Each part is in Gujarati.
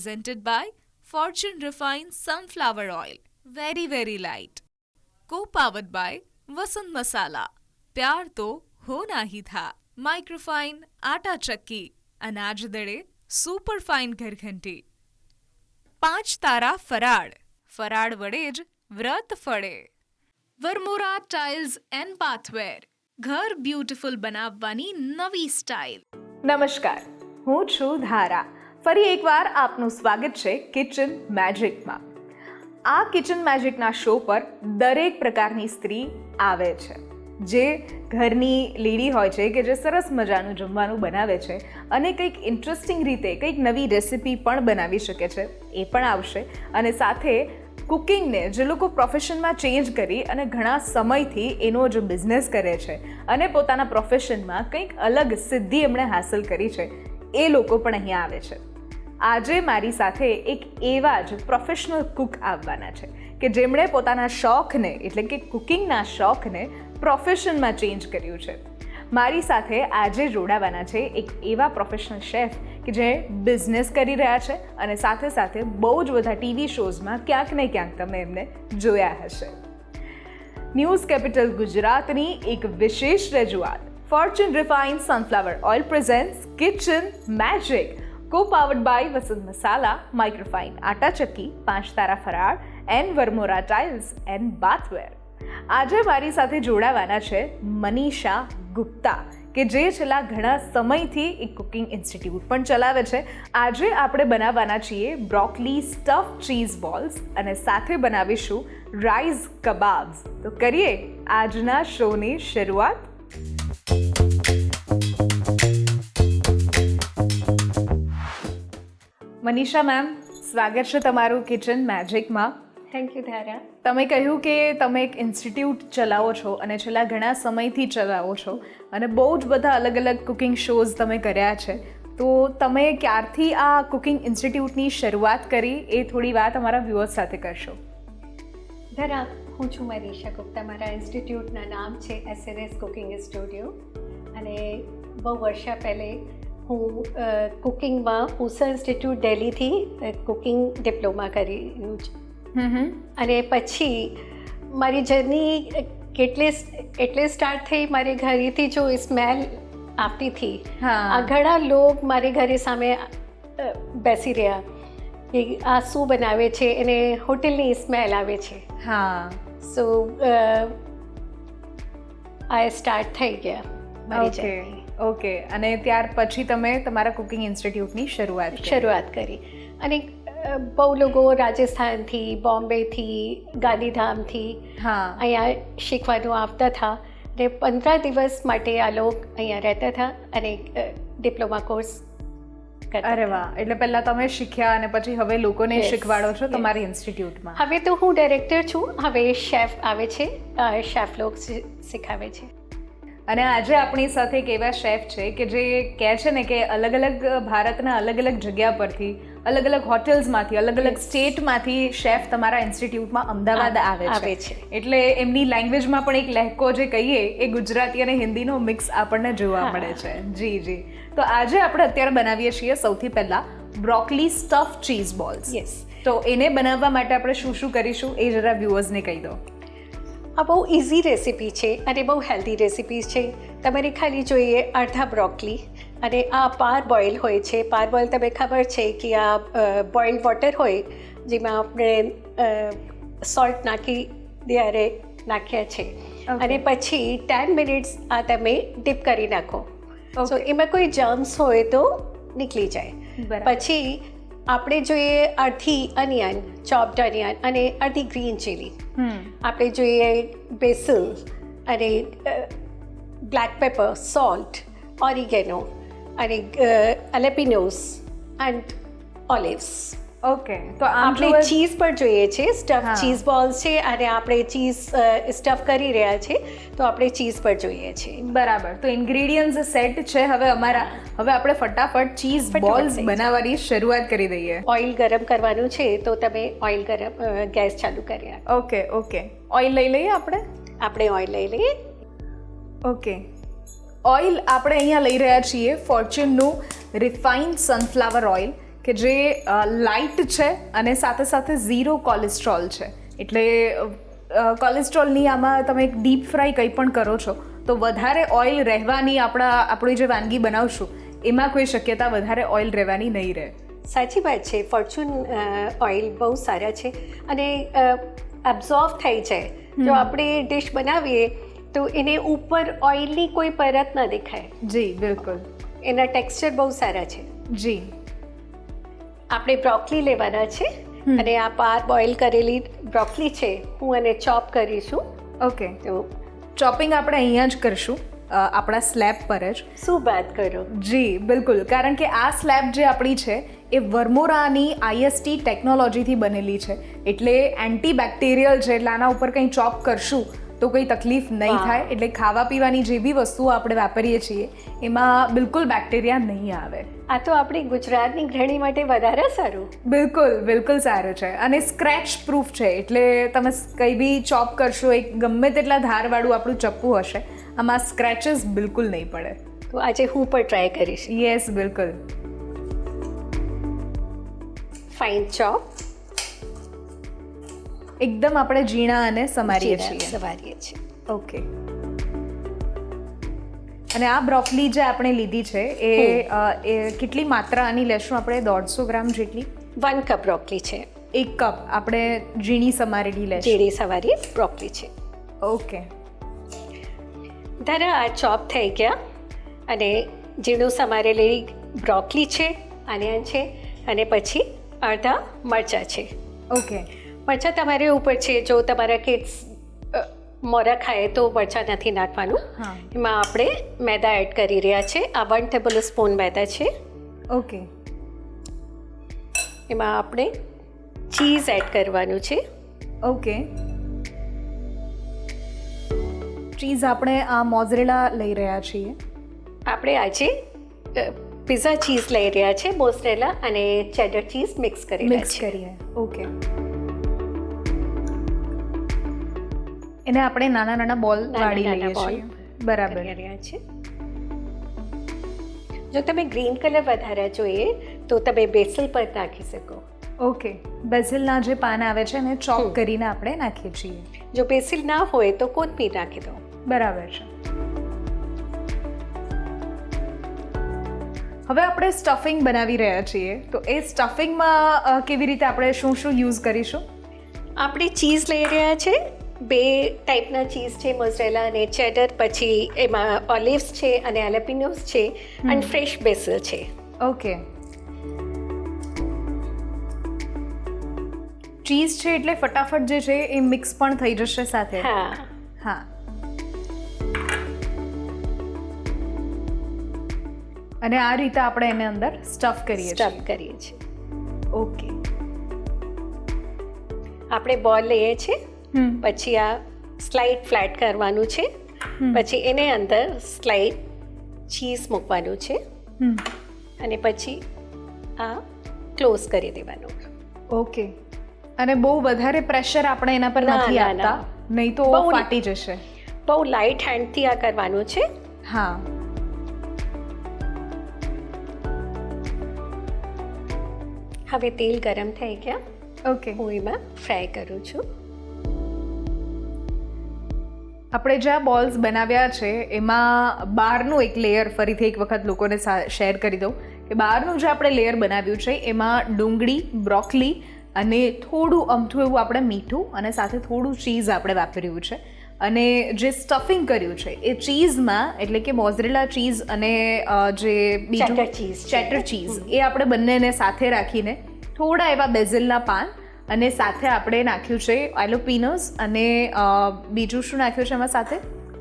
presented by Fortune Refined Sunflower Oil. Very, very light. Co powered by Vasant Masala. પ્યાર તો હોના હી થા માઇક્રોફાઇન આટા ચક્કી અનાજ દળે સુપર ફાઇન ઘરઘંટી પાંચ તારા ફરાળ ફરાળ વડે જ વ્રત ફળે વરમોરા ટાઇલ્સ એન્ડ પાથવેર ઘર બ્યુટીફુલ બનાવવાની નવી સ્ટાઇલ નમસ્કાર હું છું ધારા ફરી એકવાર આપનું સ્વાગત છે કિચન મેજિકમાં આ કિચન મેજિકના શો પર દરેક પ્રકારની સ્ત્રી આવે છે. જે ઘરની લેડી હોય છે, કે જે સરસ મજાનું જમવાનું બનાવે છે અને કંઈક ઇન્ટરેસ્ટિંગ રીતે કંઈક નવી રેસિપી પણ બનાવી શકે છે, એ પણ આવશે. અને સાથે કુકિંગને જે લોકો પ્રોફેશનમાં ચેન્જ કરી અને ઘણા સમયથી એનો જે બિઝનેસ કરે છે અને પોતાના પ્રોફેશનમાં કંઈક અલગ સિદ્ધિ એમણે હાંસલ કરી છે, એ લોકો પણ અહીંયા આવે છે. આજે મારી સાથે એક એવા જ પ્રોફેશનલ કુક આવવાના છે કે જેમણે પોતાના શોખને, એટલે કે કુકિંગના શોખને પ્રોફેશનમાં ચેન્જ કર્યું છે. મારી સાથે આજે જોડાવાના છે એક એવા પ્રોફેશનલ શેફ કે જે બિઝનેસ કરી રહ્યા છે અને સાથે સાથે બહુ જ બધા ટીવી શોઝમાં ક્યાંક ને ક્યાંક તમે એમને જોયા હશે. ન્યૂઝ કેપિટલ ગુજરાતની એક વિશેષ રજૂઆત. Fortune refined sunflower oil presents kitchen magic co powered by Vasant Masala microfine atta ચક્કી પાંચ તારા ફરાળ and Varmora tiles and bathware આજે મારી સાથે જોડાવાના છે મનીષા ગુપ્તા, કે જે છેલ્લા ઘણા સમયથી એક કુકિંગ ઇન્સ્ટિટ્યૂટ પણ ચલાવે છે. આજે આપણે બનાવવાના છીએ બ્રોકલી સ્ટફ ચીઝ બોલ્સ અને સાથે બનાવીશું રાઈસ કબાબ્સ તો કરીએ આજના શોની શરૂઆત. મનીષા મેમ સ્વાગત છે તમારું કિચન મેજિકમાં. થેન્ક યુ ધારા તમે કહ્યું કે તમે એક ઇન્સ્ટિટ્યૂટ ચલાવો છો અને છેલ્લા ઘણા સમયથી ચલાવો છો અને બહુ જ બધા અલગ અલગ કુકિંગ શોઝ તમે કર્યા છે. તો તમે ક્યારથી આ કુકિંગ ઇન્સ્ટિટ્યૂટની શરૂઆત કરી એ થોડી વાત અમારા વ્યુઅર્સ સાથે કરશો. ધરા હું છું મનીષા ગુપ્તા. મારા ઇન્સ્ટિટ્યૂટના નામ છે એસએનએસ કુકિંગ સ્ટુડિયો અને બહુ વર્ષા પહેલે હું કુકિંગમાં ઉષા ઇન્સ્ટિટ્યૂટ દિલ્હીથી કુકિંગ ડિપ્લોમા કર્યું છે. અને પછી મારી જર્ની કેટલે એટલે સ્ટાર્ટ થઈ મારે ઘરેથી જો સ્મેલ આવતી હતી. હા. આ ઘણા લોક મારે ઘરે સામે બેસી રહ્યા કે આ શું બનાવે છે એને હોટેલની સ્મેલ આવે છે. હા. સો આ સ્ટાર્ટ થઈ ગયા મારી જર્ની. ઓકે અને ત્યાર પછી તમે તમારા કુકિંગ ઇન્સ્ટિટ્યૂટની શરૂઆત શરૂઆત કરી. અને બહુ લોકો રાજસ્થાનથી બોમ્બેથી ગાંધીધામથી હા. અહીંયા શીખવાનું આવતા હતા. ને પંદર દિવસ માટે આ લોકો અહીંયા રહેતા હતા અને ડિપ્લોમા કોર્સ અરે વાહ એટલે પહેલા તમે શીખ્યા અને પછી હવે લોકોને શીખવાડો છો તમારી ઇન્સ્ટિટ્યૂટમાં. હવે તો હું ડાયરેક્ટર છું. હવે શેફ આવે છે. શેફ લોક શીખાવે છે. અને આજે આપણી સાથે એક એવા શેફ છે કે જે કહે છે ને કે અલગ અલગ ભારતના અલગ અલગ જગ્યા પરથી અલગ અલગ હોટેલ્સમાંથી અલગ અલગ સ્ટેટમાંથી શેફ તમારા ઇન્સ્ટિટ્યૂટમાં અમદાવાદ આવે છે. એટલે એમની લેંગ્વેજમાં પણ એક લહેકો જે કહીએ એ ગુજરાતી અને હિન્દીનો મિક્સ આપણને જોવા મળે છે. જી જી. તો આજે આપણે અત્યારે બનાવીએ છીએ સૌથી પહેલા broccoli stuff cheese balls yes તો એને બનાવવા માટે આપણે શું શું કરીશું એ જરા વ્યુઅર્સને કહી દો. આ બહુ ઇઝી રેસીપી છે અને બહુ હેલ્ધી રેસીપી છે. તમારે ખાલી જોઈએ અડધા બ્રોકલી અને આ પાર બોઇલ હોય છે. પાર બોઇલ તમે ખબર છે કે આ બોઇલ વોટર હોય જેમાં આપણે સોલ્ટ નાખી ત્યારે નાખ્યા છે. અને પછી ટેન મિનિટ્સ આ તમે ડીપ કરી નાખો. સો એમાં કોઈ જર્મ્સ હોય તો નીકળી જાય. પછી આપણે જોઈએ અડધી અનિયન ચોપ્ડ અનિયન અને અડધી ગ્રીન ચીલી હમ. આપણે જોઈએ બેસલ અને બ્લેક પેપર સોલ્ટ ઓરિગેનો અને અલેપિનોસ એન્ડ ઓલિવ્સ ઓકે તો આપણે ચીઝ પણ જોઈએ છે. સ્ટફ ચીઝ બોલ્સ છે અને આપણે ચીઝ સ્ટફ કરી રહ્યા છે. તો આપણે ચીઝ પણ જોઈએ છે. બરાબર. તો ઇન્ગ્રેડિયન્ટ્સ સેટ છે. હવે અમારા હવે આપણે ફટાફટ ચીઝ બોલ્સ બનાવવાની શરૂઆત કરી દઈએ. ઓઇલ ગરમ કરવાનું છે તો તમે ઓઇલ ગરમ ગેસ ચાલુ કર્યા ઓકે ઓકે ઓઇલ લઈ લઈએ આપણે? આપણે ઓઇલ લઈ લઈએ. ઓકે ઓઇલ આપણે અહીંયા લઈ રહ્યા છીએ ફોર્ચ્યુનનું રિફાઇન્ડ સનફ્લાવર ઓઇલ કે જે લાઇટ છે અને સાથે સાથે ઝીરો કોલેસ્ટ્રોલ છે. એટલે કોલેસ્ટ્રોલની આમાં તમે એક ડીપ ફ્રાય કંઈ પણ કરો છો તો વધારે ઓઇલ રહેવાની આપણા આપણી જે વાનગી બનાવશું એમાં કોઈ શક્યતા વધારે ઓઇલ રહેવાની નહીં રહે. સાચી વાત છે. ફોર્ચ્યુન ઓઇલ બહુ સારા છે. અને એબ્ઝોર્વ થઈ જાય જો આપણે ડિશ બનાવીએ તો એને ઉપર ઓઇલની કોઈ પરત ન દેખાય. જી બિલકુલ. એના ટેક્સચર બહુ સારા છે. જી. આપણે બ્રોકલી લેવાના છે. અને આ પાર બોઇલ કરેલી બ્રોકલી છે હું એને ચોપ કરીશું. ઓકે. તો ચોપિંગ આપણે અહીંયા જ કરશું આપણા સ્લેબ પર જ. શું વાત કરો? જી બિલકુલ. કારણ કે આ સ્લેબ જે આપણી છે એ વર્મોરાની આઈએસટી ટેકનોલોજીથી બનેલી છે. એટલે એન્ટીબેક્ટેરિયલ છે એટલે આના ઉપર કંઈ ચોપ કરશું તો કોઈ તકલીફ નહીં થાય. એટલે ખાવા પીવાની જે બી વસ્તુઓ આપણે વાપરીએ છીએ એમાં બિલકુલ બેક્ટેરિયા નહીં આવે. આ તો આપણી ગુજરાતની ગૃહિણી માટે વધારે સારું. બિલકુલ બિલકુલ સારું છે. અને સ્ક્રેચ પ્રૂફ છે. એટલે તમે કંઈ બી ચોપ કરશો એક ગમે તેટલા ધારવાળું આપણું ચપ્પુ હશે આમાં સ્ક્રેચીસ બિલકુલ નહીં પડે. તો આજે હું પણ ટ્રાય કરીશ. યસ બિલકુલ. ફાઇન ચોપ એકદમ આપણે ઝીણા અને સમારીએ છીએ. સવારીએ છીએ. ઓકે. અને આ બ્રોકલી જે આપણે લીધી છે એ એ કેટલી માત્રા આની લેશું આપણે? દોઢસો ગ્રામ જેટલી? વન કપ બ્રોકલી છે. એક કપ. આપણે ઝીણી સમારેલી લેશું. ઝીણી સવારી બ્રોકલી છે. ઓકે. ધારા આ ચોપ થઈ ગયા. અને ઝીણું સમારેલી બ્રોકલી છે આનિયન છે અને પછી અડધા મરચાં છે. ઓકે. મરચાં તમારે ઉપર છે જો તમારા કિડ્સ મોરા ખાય તો મરચાં નથી નાખવાનું. હા. એમાં આપણે મેદા એડ કરી રહ્યા છે. આ વન ટેબલ સ્પૂન મેદા છે. ઓકે. એમાં આપણે ચીઝ એડ કરવાનું છે. ઓકે. ચીઝ આપણે આ મોઝરેલા લઈ રહ્યા છીએ. આપણે આજે પિઝા ચીઝ લઈ રહ્યા છે મોઝરેલા અને ચેડર ચીઝ મિક્સ કરી મિક્સ કરીએ. ઓકે. એને આપણે નાના નાના બોલ વાળી લઈએ છીએ. બરાબર. છે. જો તમે ગ્રીન કલર વધારે જોઈએ તો તમે બેસલ પર નાખી શકો. ઓકે. બેઝિલના જે પાન આવે છે એને ચોપ કરીને આપણે નાખીએ છીએ. જો બેસિલ ના હોય તો કોથમીર નાખી દો. બરાબર છે. હવે આપણે સ્ટફિંગ બનાવી રહ્યા છીએ. તો એ સ્ટફિંગમાં કેવી રીતે આપણે શું શું યુઝ કરીશું? આપણે ચીઝ લઈ રહ્યા છે. બે ટાઈપના ચીઝ છે મોઝરેલા અને ચેડર પછી એમાં ઓલિવ્સ છે અને એલેપિનોસ છે અને ફ્રેશ બેસલ છે. ઓકે. ચીઝ છે એટલે ફટાફટ જે છે એ મિક્સ પણ થઈ જશે સાથે. હા. હા. અને આ રીતે આપણે એને અંદર સ્ટફ કરીએ સ્ટફ કરીએ છીએ. ઓકે. આપણે બોલ લઈએ છીએ. પછી આ સ્લાઇડ ફ્લેટ કરવાનું છે. પછી એને અંદર સ્લાઇડ ચીઝ મૂકવાનું છે. અને પછી આ ક્લોઝ કરી દેવાનું. ઓકે. અને બહુ વધારે પ્રેશર આપણે એના પર નથી આપતા. નહીં તો ફાટી જશે. બહુ લાઇટ હેન્ડથી આ કરવાનું છે. હા. હવે તેલ ગરમ થઈ ગયા. ઓકે. હું એમાં ફ્રાય કરું છું. આપણે જે આ બોલ્સ બનાવ્યા છે એમાં બહારનું એક લેયર ફરીથી એક વખત લોકોને શેર કરી દઉં કે બહારનું જે આપણે લેયર બનાવ્યું છે એમાં ડુંગળી બ્રોકલી અને થોડું અમથું એવું આપણે મીઠું અને સાથે થોડું ચીઝ આપણે વાપર્યું છે. અને જે સ્ટફિંગ કર્યું છે એ ચીઝમાં એટલે કે મોઝરેલા ચીઝ અને જે બીજું cheese ચેટર ચીઝ એ આપણે બંનેને સાથે રાખીને થોડા એવા બેઝિલના પાન અને સાથે આપણે નાખ્યું છે એલોપિનોસ અને બીજું શું નાખ્યું છે એમાં સાથે?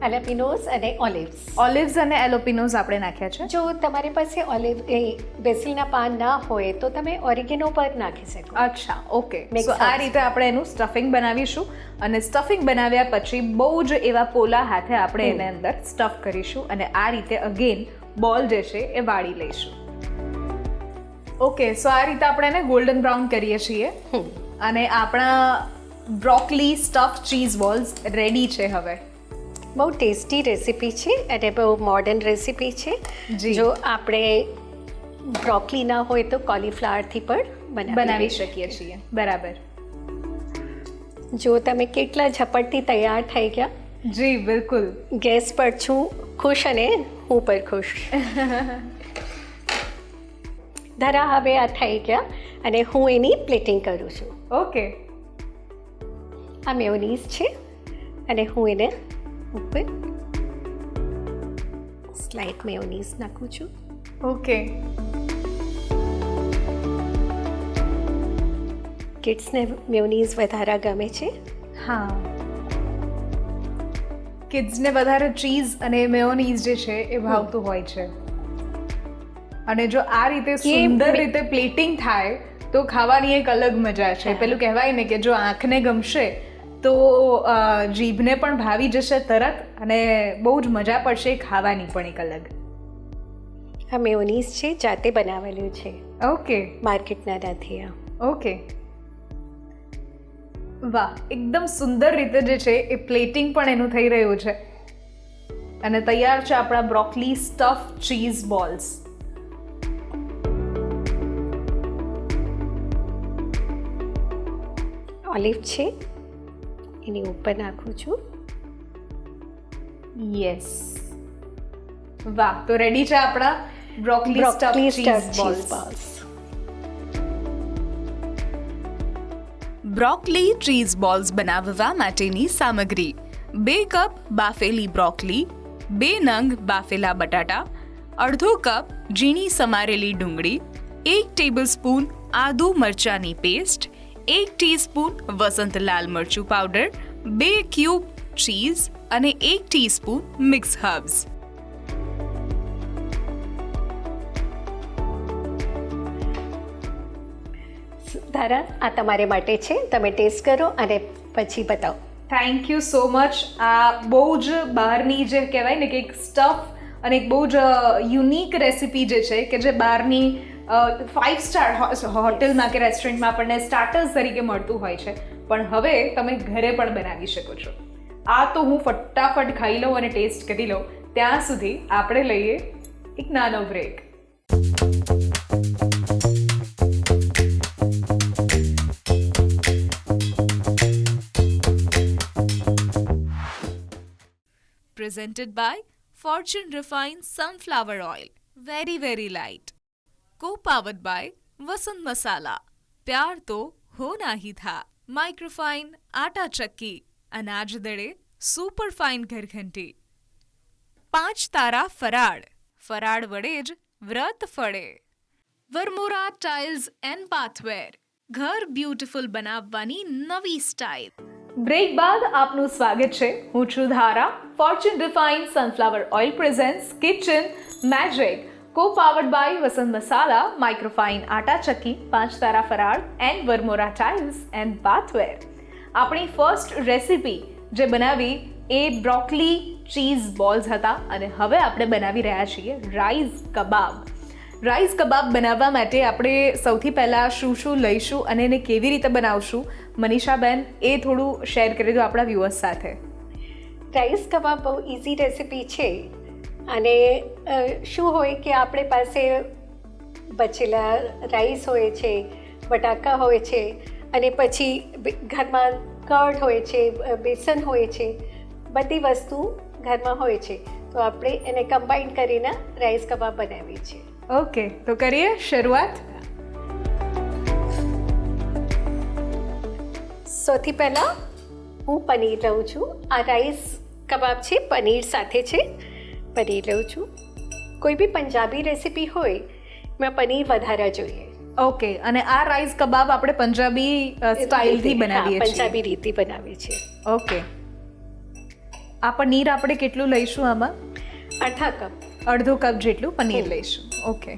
એલેપિનોસ અને ઓલિવ્સ. ઓલિવ્સ અને એલોપિનોસ આપણે નાખ્યા છે. જો તમારી પાસે ઓલિવ એ બેસિલના પાન ના હોય તો તમે ઓરિગેનો પર નાખી શકો. અચ્છા ઓકે. સો આ રીતે આપણે એનું સ્ટફિંગ બનાવીશું અને સ્ટફિંગ બનાવ્યા પછી બહુ જ એવા પોલા હાથે આપણે એને અંદર સ્ટફ કરીશું અને આ રીતે અગેન બોલ જે છે એ વાળી લઈશું. ઓકે સો આ રીતે આપણે એને ગોલ્ડન બ્રાઉન કરીએ છીએ. અને આપણા broccoli stuff cheese balls ready છે હવે. બહુ ટેસ્ટી રેસીપી છે અને બહુ મોડર્ન રેસીપી છે. જી. જો આપણે બ્રોકલી ના હોય તો કોલીફ્લાવરથી પણ બનાવી બનાવી શકીએ છીએ. બરાબર. જો તમે કેટલા ઝપટથી તૈયાર થઈ ગયા? જી બિલકુલ. ગેસ પર છું ખુશ અને હું પણ ખુશ. ધરા હવે આ થઈ ગયા અને હું એની પ્લેટિંગ કરું છું. ઓકે. આ મેયોનીઝ છે અને હું એને ઉપર સ્લાઇટ મેયોનીઝ નાખું છું. ઓકે. કિડ્સને મેયોનીઝ વધારે ગમે છે. હા. કિડ્સને વધારે ચીઝ અને મેયોનીઝ જે છે એ ભાવતું હોય છે. અને જો આ રીતે સુંદર રીતે પ્લેટિંગ થાય તો ખાવાની એક અલગ મજા છે. પેલું કહેવાય ને કે જો આંખને ગમશે તો જીભને પણ ભાવી જશે તરત અને બહુ જ મજા પડશે ખાવાની પણ એક અલગ. હા મેયોનીઝ છે જાતે બનાવેલું છે. ઓકે. માર્કેટના નથી ઓકે. વાહ એકદમ સુંદર રીતે જે છે એ પ્લેટિંગ પણ એનું થઈ રહ્યું છે. અને તૈયાર છે આપણા broccoli stuff cheese balls. Olive છે. એની ઉપર નાખું છું. યસ વાહ તો રેડી છે આપણા broccoli broccoli stuff cheese balls broccoli cheese balls બનાવવા માટેની સામગ્રી. બે કપ બાફેલી બ્રોકલી બે નંગ બાફેલા બટાટા અડધો કપ ઝીણી સમારેલી ડુંગળી એક ટેબલસ્પૂન આદુ મરચાની પેસ્ટ એક ટીસ્પૂન વસંત લાલ મરચું પાવડર બે ક્યુબ ચીઝ અને એક ટીસ્પૂન મિક્સ હર્બ્સ. ધારા આ તમારે માટે છે. તમે ટેસ્ટ કરો અને પછી બતાવો. થેન્ક યુ સો મચ આ બહુ જ બહારની જે કહેવાય ને કે એક સ્ટફ અને એક બહુ જ યુનિક રેસિપી જે છે કે જે બહારની ફાઇવ સ્ટાર હોટેલમાં કે રેસ્ટોરન્ટમાં આપણને સ્ટાર્ટર્સ તરીકે મળતું હોય છે પણ હવે તમે ઘરે પણ બનાવી શકો છો આ તો હું ફટાફટ ખાઈ લઉં અને ટેસ્ટ કરી લઉં ત્યાં સુધી આપણે લઈએ એક નાનો break presented by Fortune Refined Sunflower Oil. Very, very light. Co-powered by Vasant Masala. प्यार तो होना ही था माइक्रोफाइन आटा चक्की अनाज दड़े સુપર ફાઇન ઘરઘંટી પાંચ તારા ફરાળ ફરાળ વડે જ વ્રત ફળે વરમોરા ટાઇલ્સ એન્ડ પાથવેર ઘર બ્યુટીફુલ બનાવવાની નવી સ્ટાઇલ બ્રેક બાદ આપનું સ્વાગત છે હું છું Dhara Fortune refine sunflower oil presents kitchen magic co powered by Vasant Masala microfine atta ચક્કી પાંચ તારા ફરાળ and Varmora tiles and bathware આપણી ફર્સ્ટ રેસિપી જે બનાવી એ બ્રોકલી ચીઝ બોલ્સ હતા અને હવે આપણે બનાવી રહ્યા છીએ રાઈસ કબાબ રાઈસ કબાબ બનાવવા માટે આપણે સૌથી પહેલાં શું શું લઈશું અને એને કેવી રીતે બનાવશું મનીષાબેન એ થોડું શેર કરી દો આપણા વ્યૂઅર્સ સાથે રાઈસ કબાબ બહુ ઇઝી રેસિપી છે અને શું હોય કે આપણે પાસે બચેલા રાઈસ હોય છે બટાકા હોય છે અને પછી ઘરમાં કર્ડ હોય છે બેસન હોય છે બધી વસ્તુ ઘરમાં હોય છે. તો આપણે એને કમ્બાઈન કરીને રાઈસ કબાબ બનાવીએ છીએ. ઓકે તો કરીએ શરૂઆત. સૌથી પહેલાં હું પનીર લઉં છું. આ રાઈસ કબાબ છે પનીર સાથે છે. પનીર લઉં છું. કોઈ બી પંજાબી રેસીપી હોય એમાં પનીર વધારે જોઈએ. ઓકે અને આ રાઈસ કબાબ આપણે પંજાબી સ્ટાઇલથી બનાવીએ છીએ. પંજાબી રીતે બનાવીએ છીએ. ઓકે આ પનીર આપણે કેટલું લઈશું આમાં? અડધા કપ. અડધો કપ જેટલું પનીર લઈશું. ઓકે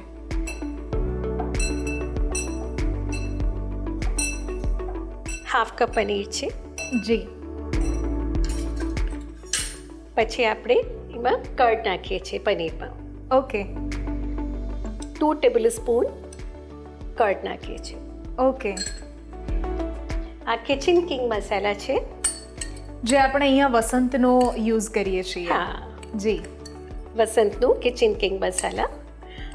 હાફ કપ પનીર છે. જી. પછી આપણે એમાં કર્ડ નાખીએ છીએ પનીરમાં okay two tablespoon curd નાખીએ છીએ. ઓકે આ કિચન કિંગ મસાલા છે. જે આપણે અહીંયા વસંતનો યુઝ કરીએ છીએ. હા. જી. વસંતનું કિચન કિંગ મસાલા.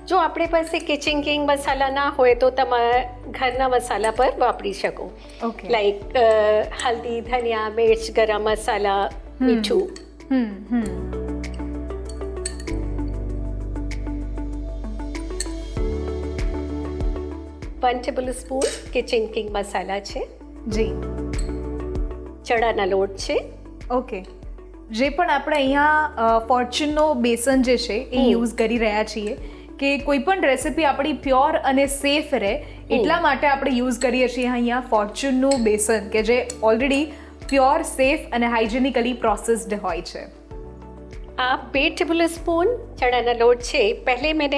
જો આપણી પાસે કિચન કિંગ મસાલા ના હોય તો તમારા ઘરના મસાલા પર વાપરી શકો. લાઈક હલ્દી ધનિયા મિર્ચ ગરમ મસાલા મીઠું. હમ હમ. One tablespoon Kitchen King masala છે જી. ચણાના લોટ છે ઓકે જે પણ આપણે અહીંયા ફોર્ચ્યુનનો બેસન જે છે એ યુઝ કરી રહ્યા છીએ કે કોઈ પણ રેસિપી આપણી પ્યોર અને સેફ રહે એટલા માટે આપણે યુઝ કરીએ છીએ અહીંયા ફોર્ચ્યુનનું બેસન કે જે ઓલરેડી પ્યોર સેફ અને હાઇજેનિકલી પ્રોસેસ્ડ હોય છે. આ બે ટેબલ સ્પૂન ચણાના લોટ છે. પહેલે મેં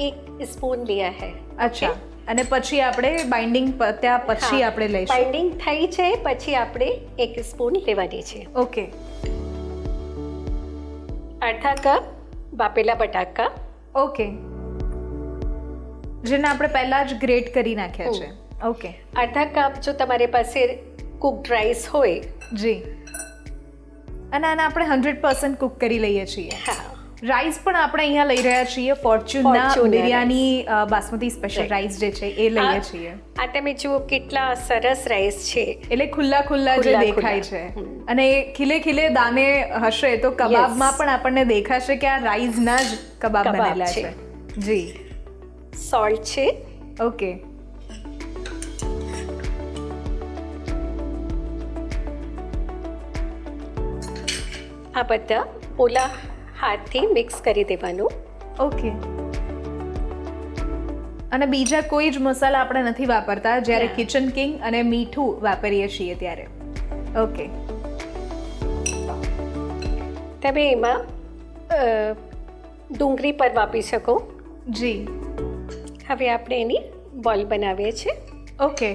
એક સ્પૂન લીયા હૈ. અચ્છા. અને પછી આપણે બાઇન્ડિંગ ત્યાં પછી આપણે લઈશું. બાઇન્ડિંગ થઈ છે પછી આપણે એક સ્પૂન લેવાની છે. ઓકે. અડધા કપ બાપેલા બટાકા. ઓકે. જેને આપણે પહેલા જ ગ્રેટ કરી નાખ્યા છે. ઓકે. અડધા કપ જો તમારી પાસે કુકડ રાઈસ હોય. જી. અને આને આપણે હંડ્રેડ પર્સન્ટ કુક કરી લઈએ છીએ. હા. રાઈસ પણ આપણે અહીંયા લઈ રહ્યા છીએ. ફોર્ચ્યુનના બિરયાની બાસમતી સ્પેશિયલ. રાઈસ જે છે એ લઈએ છીએ. આ તમે જુઓ કેટલા સરસ રાઈસ છે. એટલે ખુલ્લા ખુલ્લા જે દેખાય છે. અને ખીલે ખીલે દાને હશે તો કબાબમાં પણ આપણને દેખાશે કે આ રાઈસના જ કબાબ બનેલા છે. છે. જી. સોલ્ટ છે. ઓકે. આ બધા ઓલા હાથથી મિક્સ કરી દેવાનું. ઓકે અને બીજા કોઈ જ મસાલા આપણે નથી વાપરતા. જ્યારે કિચન કિંગ અને મીઠું વાપરીએ છીએ ત્યારે. ઓકે તમે એમાં ડુંગળી પર વાપરી શકો. જી. હવે આપણે એની બોલ બનાવીએ છીએ. ઓકે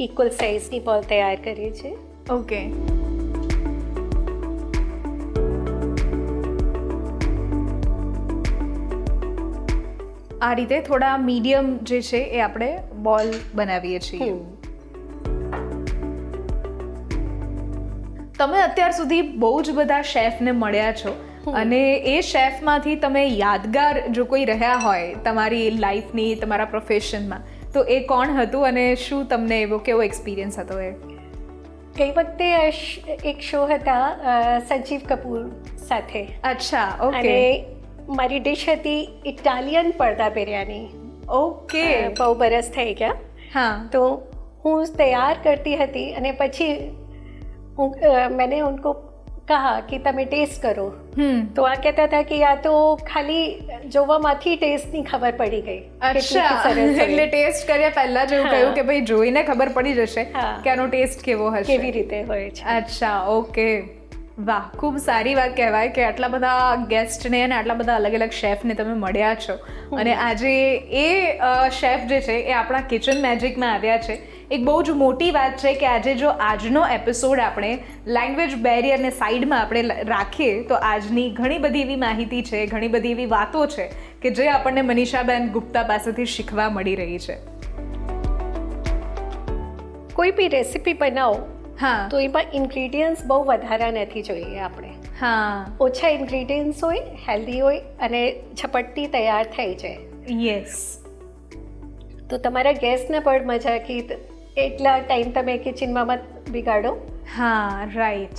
ઇક્વલ સાઇઝની બોલ તૈયાર કરીએ છીએ. ઓકે આ રીતે થોડા મીડિયમ જે છે એ આપણે બોલ બનાવીએ છીએ. તમે અત્યાર સુધી બહુ જ બધા શેફને મળ્યા છો અને એ શેફમાંથી તમે યાદગાર જો કોઈ રહ્યા હોય તમારી લાઈફની તમારા પ્રોફેશનમાં તો એ કોણ હતું અને શું તમને એવો કેવો એક્સપિરિયન્સ હતો એ? ગઈ વખતે એક શો હતા સંજીવ કપૂર સાથે. અચ્છા ઓકે મારી ડિશ હતી ઇટાલિયન પડદા પહેર્યાની ઓકે બહુ બરસ થઈ ગયા. હા. તો હું તૈયાર કરતી હતી અને પછી હું મેને ઉनको કહા કે તમે ટેસ્ટ કરો. તો આ કહેતા હતા કે આ તો ખાલી જોવામાંથી ટેસ્ટની ખબર પડી ગઈ. એટલે ટેસ્ટ કર્યા પહેલા જ એવું કહ્યું કે ભાઈ જોઈને ખબર પડી જશે કે આનો ટેસ્ટ કેવો હશે. કેવી રીતે હોય છે. અચ્છા ઓકે વાહ ખૂબ સારી વાત કહેવાય કે આટલા બધા ગેસ્ટને અને આટલા બધા અલગ અલગ શેફને તમે મળ્યા છો. અને આજે એ શેફ જે છે એ આપણા કિચન મેજિકમાં આવ્યા છે. એક બહુ જ મોટી વાત છે કે આજે જો આજનો એપિસોડ આપણે લેંગ્વેજ બેરિયરને સાઈડમાં આપણે રાખીએ તો આજની ઘણી બધી એવી માહિતી છે ઘણી બધી એવી વાતો છે કે જે આપણને મનીષાબેન ગુપ્તા પાસેથી શીખવા મળી રહી છે. કોઈ બી રેસીપી બનાવો હા. તો એમાં ઇન્ગ્રીડિયન્ટ્સ બહુ વધારા નથી જોઈએ આપણે. હા. ઓછા ઇન્ગ્રીડિયન્ટ્સ હોય હેલ્ધી હોય અને ઝપટથી તૈયાર થઈ જાય. યસ તો તમારા ગેસને પણ મજા કે એટલા ટાઈમ તમે કિચનમાં મત બિગાડો? હા રાઈટ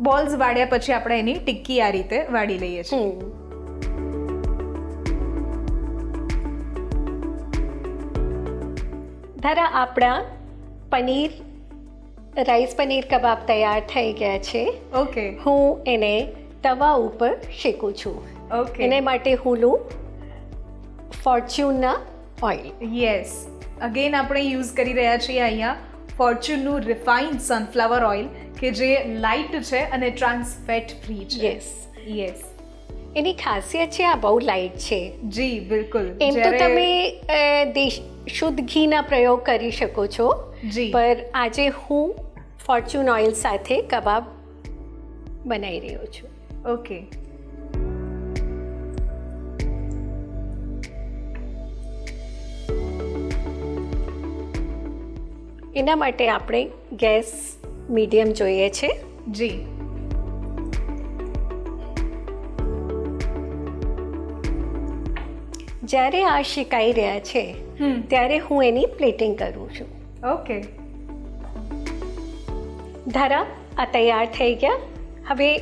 બોલ્સ વાળ્યા પછી આપણે એની ટિક્કી આ રીતે વાળી લઈએ છીએ. ધારા આપણા પનીર રાઈસ પનીર કબાબ તૈયાર થઈ ગયા છે. ઓકે. હું એને તવા ઉપર શેકું છું. ઓકે. એને માટે હું લઉં ફોર્ચ્યુનના ઓઇલ. યસ. અગેન આપણે યુઝ કરી રહ્યા છીએ અહીંયા ફોર્ચ્યુનનું રિફાઇન્ડ સનફ્લાવર ઓઇલ કે જે લાઇટ છે અને ટ્રાન્સ ફેટ ફ્રી છે. યસ યસ એની ખાસિયત છે આ બહુ લાઇટ છે. જી બિલકુલ. એમ તો તમે દેશ શુદ્ધ ઘીના પ્રયોગ કરી શકો છો. પર આજે હું ફોર્ચ્યુન ઓઇલ સાથે કબાબ બનાવી રહ્યો છું. ઓકે. એના માટે આપણે ગેસ મીડિયમ જોઈએ છે. જી. જ્યારે આ શીખાઈ રહ્યા છે ત્યારે હું એની પ્લેટિંગ કરું છું. ઓકે ધારા આ તૈયાર થઈ ગયા. હવે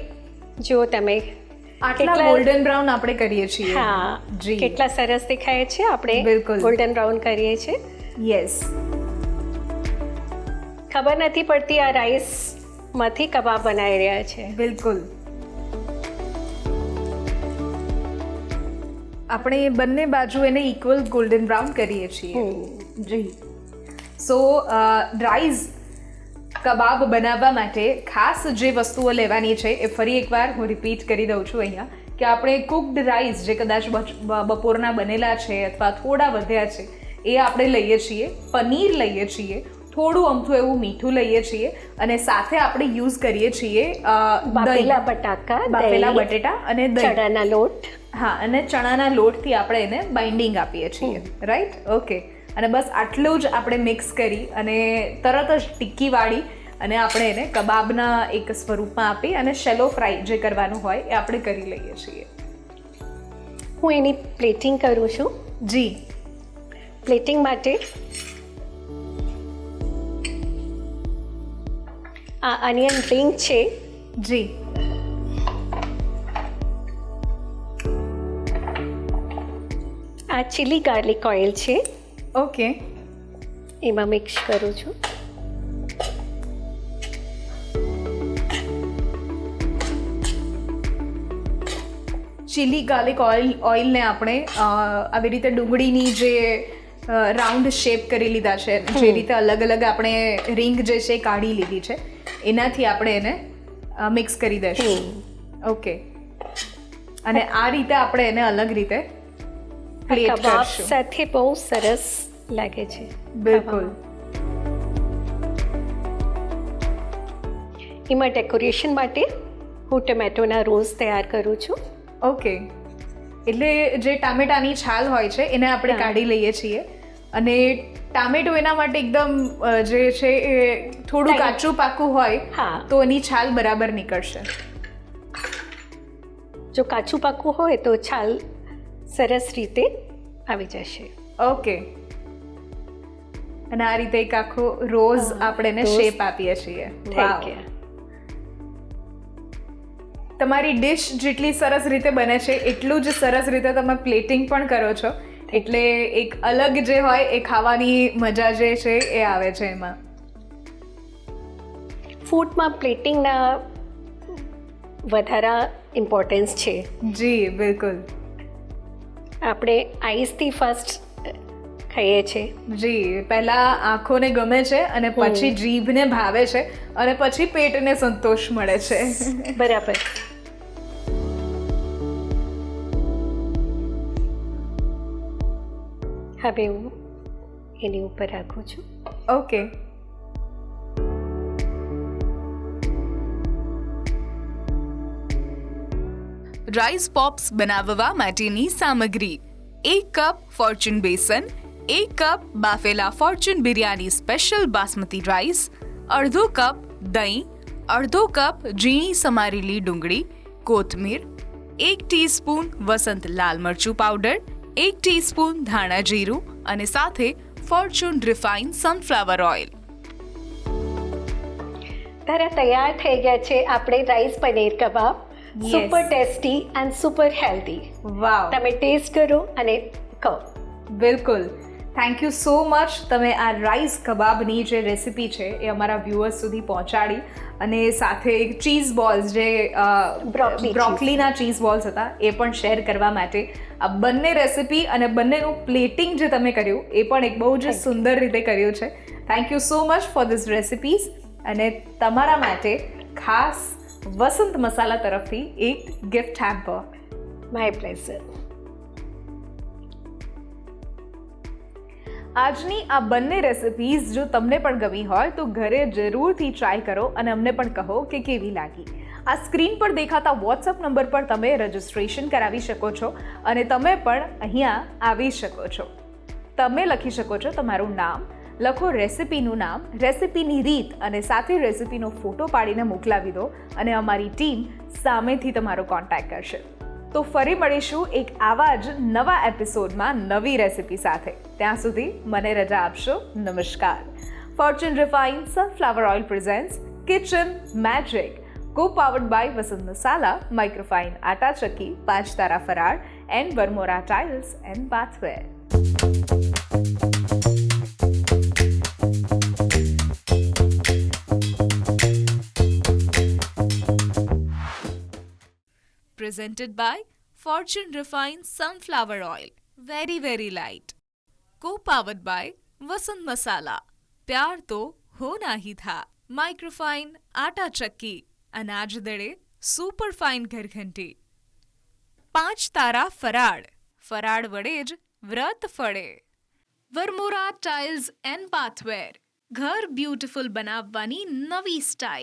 જો તમે આટલા કેટલા- ગોલ્ડન બ્રાઉન આપણે કરીએ છીએ. હા જી. કેટલા સરસ દેખાય છે આપણે બિલકુલ. ગોલ્ડન બ્રાઉન કરીએ છીએ. યસ ખબર નથી પડતી આ રાઈસમાંથી કબાબ બનાવી રહ્યા છે. બિલકુલ. આપણે બંને બાજુ એને ઇક્વલ ગોલ્ડન બ્રાઉન કરીએ છીએ. જી. સો રાઈસ કબાબ બનાવવા માટે ખાસ જે વસ્તુઓ લેવાની છે એ ફરી એકવાર હું રિપીટ કરી દઉં છું અહીંયા કે આપણે કુકડ રાઈસ જે કદાચ બપોરના બનેલા છે અથવા થોડા વધ્યા છે એ આપણે લઈએ છીએ પનીર લઈએ છીએ થોડું અમથું એવું મીઠું લઈએ છીએ અને સાથે આપણે યુઝ કરીએ છીએ. બાફેલા બટાકા બાફેલા બટેટા અને ચણાના લોટ. હા અને ચણાના લોટથી આપણે એને બાઇન્ડિંગ આપીએ છીએ. રાઈટ ઓકે અને બસ આટલું જ આપણે મિક્સ કરી અને તરત જ ટિક્કી વાળી અને આપણે એને કબાબના એક સ્વરૂપમાં આપી અને શેલો ફ્રાય જે કરવાનું હોય એ આપણે કરી લઈએ છીએ. હું એની પ્લેટિંગ કરું છું. જી. પ્લેટિંગ માટે આ અનિયન રિંગ છે. જી. આ ચીલી ગાર્લિક ઓઇલ છે. ઓકે. એમાં મિક્સ કરું છું. ચીલી ગાર્લિક ઓઇલ ઓઇલને આપણે આવી રીતે ડુંગળીની જે રાઉન્ડ શેપ કરી લીધા છે જે રીતે અલગ અલગ આપણે રિંગ જે છે કાઢી લીધી છે એનાથી આપણે એને મિક્સ કરી દઈશું. ઓકે અને આ રીતે આપણે એને અલગ રીતે પ્લેટ કરશું. સાથે બહુ સરસ લાગે છે. બિલકુલ. એમાં ડેકોરેશન માટે હું ટમેટોના રોઝ તૈયાર કરું છું. ઓકે એટલે જે ટામેટાની છાલ હોય છે એને આપણે કાઢી લઈએ છીએ. અને ટામેટો એના માટે એકદમ જે છે એ થોડું કાચું પાકું હોય હા. તો એની છાલ બરાબર નીકળશે. જો કાચું પાકું હોય તો છાલ સરસ રીતે આવી જશે. ઓકે. અને આ રીતે એક આખો રોઝ આપણે એને શેપ આપીએ છીએ. તમારી ડિશ જેટલી સરસ રીતે બને છે એટલું જ સરસ રીતે તમે પ્લેટિંગ પણ કરો છો. એટલે એક અલગ જે હોય એ ખાવાની મજા જે છે એ આવે છે એમાં. ફૂડમાં પ્લેટિંગના વધારા ઇમ્પોર્ટન્સ છે. જી બિલકુલ. આપણે આઈસથી ફર્સ્ટ ખાઈએ છીએ. જી પહેલા આંખોને ગમે છે અને પછી જીભને ભાવે છે અને પછી પેટને સંતોષ મળે છે. બરાબર. હવે હું એની ઉપર રાખું છું. ઓકે. રાઈસ પોપ્સ બનાવવા માટેની સામગ્રી. એક કપ ફોર્ચ્યુન બેસન એક કપ બાફેલા Fortune biryani special basmati rice અડધો કપ દહીં, અડધો કપ ઝીણી સમારેલી ડુંગળી, કોથમીર, એક ટીસ્પૂન વસંત લાલ મરચું પાવડર એક ટીસ્પૂન ધાણા જીરું અને સાથે ફોર્ચ્યુન રિફાઇન સનફ્લાવર ઓઇલ તારા તૈયાર થઈ ગયા છે આપણે rice paneer kebab. Super tasty and super healthy wow તમે ટેસ્ટ કરો અને કહો બિલકુલ. થેન્ક યુ સો મચ તમે આ રાઈસ કબાબની જે રેસિપી છે એ અમારા વ્યુઅર્સ સુધી પહોંચાડી. અને સાથે એક ચીઝ બોલ્સ જે બ્રોકલીના ચીઝ બોલ્સ હતા એ પણ શેર કરવા માટે. આ બંને રેસિપી અને બંનેનું પ્લેટિંગ જે તમે કર્યું એ પણ એક બહુ જ સુંદર રીતે કર્યું છે. Thank you so much for this recipes અને તમારા માટે ખાસ વસંત મસાલા તરફથી એક ગિફ્ટ હેમ્પર માય પ્લેઝર આજની આ બંને રેસિપીઝ જો તમને પણ ગમી હોય તો ઘરે જરૂરથી ટ્રાય કરો અને અમને પણ કહો કે કેવી લાગી. આ સ્ક્રીન પર દેખાતા વોટ્સઅપ નંબર પર તમે રજિસ્ટ્રેશન કરાવી શકો છો અને તમે પણ અહીંયા આવી શકો છો. તમે લખી શકો છો તમારું નામ, લખો રેસિપીનું નામ રેસિપીની રીત અને સાથે રેસિપીનો ફોટો પાડીને મોકલાવી દો અને અમારી ટીમ સામેથી તમારો કોન્ટેક્ટ કરશે. તો ફરી મળીશું એક આવા જ નવા એપિસોડમાં નવી રેસિપી સાથે. ત્યાં સુધી મને રજા આપશો. નમસ્કાર. Fortune refined sunflower oil presents kitchen magic co powered by Vasant Masala microfine atta ચક્કી પાંચ તારા ફરાળ and Varmora tiles and bathware presented by Fortune Refined Sunflower Oil. Very, very light. Co powered by Vasant Masala. પ્યાર તો હોના હી થા માઇક્રોફાઇન આટા ચક્કી અનાજ દળે સુપરફાઇન ઘરઘંટી પાંચ તારા ફરાળ ફરાળ વડે જ વ્રત ફળે વરમોરા ટાઇલ્સ એન્ડ પાથવેર ઘર બ્યુટીફુલ બનાવવાની નવી સ્ટાઇલ